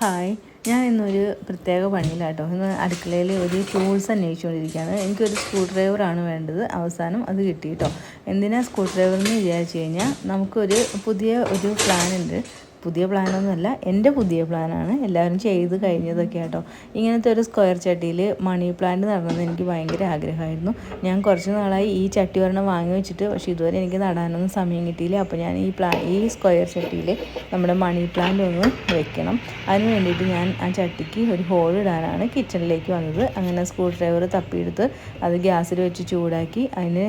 Hi. ഞാൻ ഇന്നൊരു പ്രത്യേക പണിയിലാട്ടോ. ഇന്ന് അടുക്കളയിൽ ഒരു ടൂൾസ് അന്വേഷിച്ചുകൊണ്ടിരിക്കുകയാണ് എനിക്കൊരു സ്ക്രൂ ഡ്രൈവറാണ് വേണ്ടത്. അവസാനം അത് കിട്ടി കേട്ടോ എന്തിനാ സ്ക്രൂ ഡ്രൈവർ എന്ന് വിചാരിച്ചു കഴിഞ്ഞാൽ നമുക്കൊരു പുതിയ ഒരു പ്ലാൻ ഉണ്ട്. പുതിയ പ്ലാനൊന്നുമല്ല എന്റെ പുതിയ പ്ലാനാണ് എല്ലാവരും ചെയ്ത് കഴിഞ്ഞതൊക്കെ കേട്ടോ ഇങ്ങനത്തെ ഒരു സ്ക്വയർ ചട്ടിയിൽ മണി പ്ലാന്റ് നടണമെന്ന് എനിക്ക് ഭയങ്കര ആഗ്രഹമായിരുന്നു. ഞാൻ കുറച്ച് നാളായി ഈ ചട്ടി ഒരെണ്ണം വാങ്ങി വെച്ചിട്ട് പക്ഷേ ഇതുവരെ എനിക്ക് നടാനൊന്നും സമയം കിട്ടിയില്ല. അപ്പോൾ ഞാൻ ഈ പ്ലാ ഈ സ്ക്വയർ ചട്ടിയിൽ നമ്മുടെ മണി പ്ലാന്റ് ഒന്ന് വെക്കണം. അതിന് വേണ്ടിയിട്ട് ഞാൻ ആ ചട്ടിക്ക് ഒരു ഹോൾ ഇടാനാണ് കിച്ചണിലേക്ക് വന്നത്. അങ്ങനെ സ്ക്രൂ ഡ്രൈവർ തപ്പിയെടുത്ത് അത് ഗ്യാസിൽ വെച്ച് ചൂടാക്കി അതിന്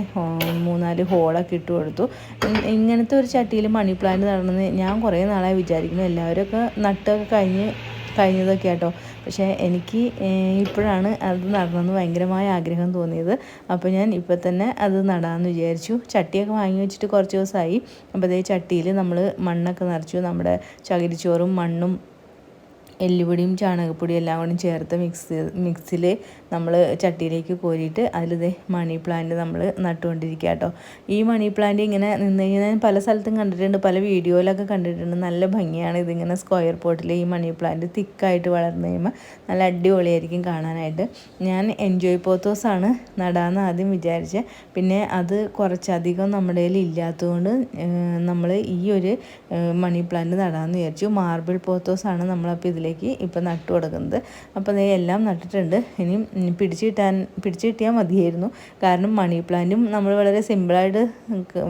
മൂന്നാൽ ഹോളൊക്കെ ഇട്ട് കൊടുത്തു. ഇങ്ങനത്തെ ഒരു ചട്ടിയിൽ മണി പ്ലാന്റ് നടന്നത് ഞാൻ കുറേ നാളായി വിചാരിക്കുന്നു. എല്ലാവരൊക്കെ നട്ടൊക്കെ കഴിഞ്ഞ് കഴിഞ്ഞതൊക്കെ കേട്ടോ പക്ഷേ എനിക്ക് ഇപ്പോഴാണ് അത് നടണമെന്ന് ഭയങ്കരമായ ആഗ്രഹം തോന്നിയത്. അപ്പോൾ ഞാൻ ഇപ്പോൾ തന്നെ അത് നടാമെന്ന് വിചാരിച്ചു. ചട്ടിയൊക്കെ വാങ്ങി വെച്ചിട്ട് കുറച്ച് ദിവസമായി. അപ്പോൾ ചട്ടിയിൽ നമ്മൾ മണ്ണൊക്കെ നിറച്ചു. നമ്മുടെ ചകിരിച്ചോറും മണ്ണും എല്ലുപൊടിയും ചാണകപ്പൊടിയും എല്ലാം കൂടി ചേർത്ത് മിക്സ് മിക്സിൽ നമ്മൾ ചട്ടിയിലേക്ക് കോരിയിട്ട് അതിലിത് മണി പ്ലാന്റ് നമ്മൾ നട്ടുകൊണ്ടിരിക്കുക കേട്ടോ. ഈ മണി പ്ലാന്റ് ഇങ്ങനെ നിന്ന് കഴിഞ്ഞാൽ പല സ്ഥലത്തും കണ്ടിട്ടുണ്ട് പല വീഡിയോയിലൊക്കെ കണ്ടിട്ടുണ്ട്. നല്ല ഭംഗിയാണ് ഇതിങ്ങനെ സ്ക്വയർ പോട്ടിൽ ഈ മണി പ്ലാന്റ് തിക്കായിട്ട് വളർന്നു കഴിയുമ്പോൾ നല്ല അടിപൊളിയായിരിക്കും കാണാനായിട്ട്. ഞാൻ എൻജോയ് പോത്തോസാണ് നടാമെന്ന് ആദ്യം വിചാരിച്ചത് പിന്നെ അത് കുറച്ചധികം നമ്മുടെ കയ്യിൽ ഇല്ലാത്തതുകൊണ്ട് നമ്മൾ ഈ ഒരു മണി പ്ലാന്റ് നടാമെന്ന് വിചാരിച്ചു. മാർബിൾ പോത്തോസാണ് നമ്മളപ്പോൾ ഇതിൽ ഇതിലേക്ക് ഇപ്പം നട്ടു കൊടുക്കുന്നത്. അപ്പോൾ അതേ എല്ലാം നട്ടിട്ടുണ്ട്. ഇനി പിടിച്ചു കിട്ടാൻ പിടിച്ചു കിട്ടിയാൽ മതിയായിരുന്നു. കാരണം മണി പ്ലാന്റും നമ്മൾ വളരെ സിമ്പിളായിട്ട്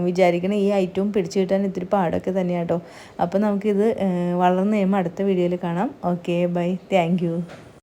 വിചാരിക്കണ ഈ ഐറ്റവും പിടിച്ചു കിട്ടാൻ ഇത്തിരി പാടൊക്കെ തന്നെയാണ് കേട്ടോ അപ്പോൾ നമുക്കിത് വളർന്നു കഴിയുമ്പോൾ അടുത്ത വീഡിയോയിൽ കാണാം. Okay bye. താങ്ക്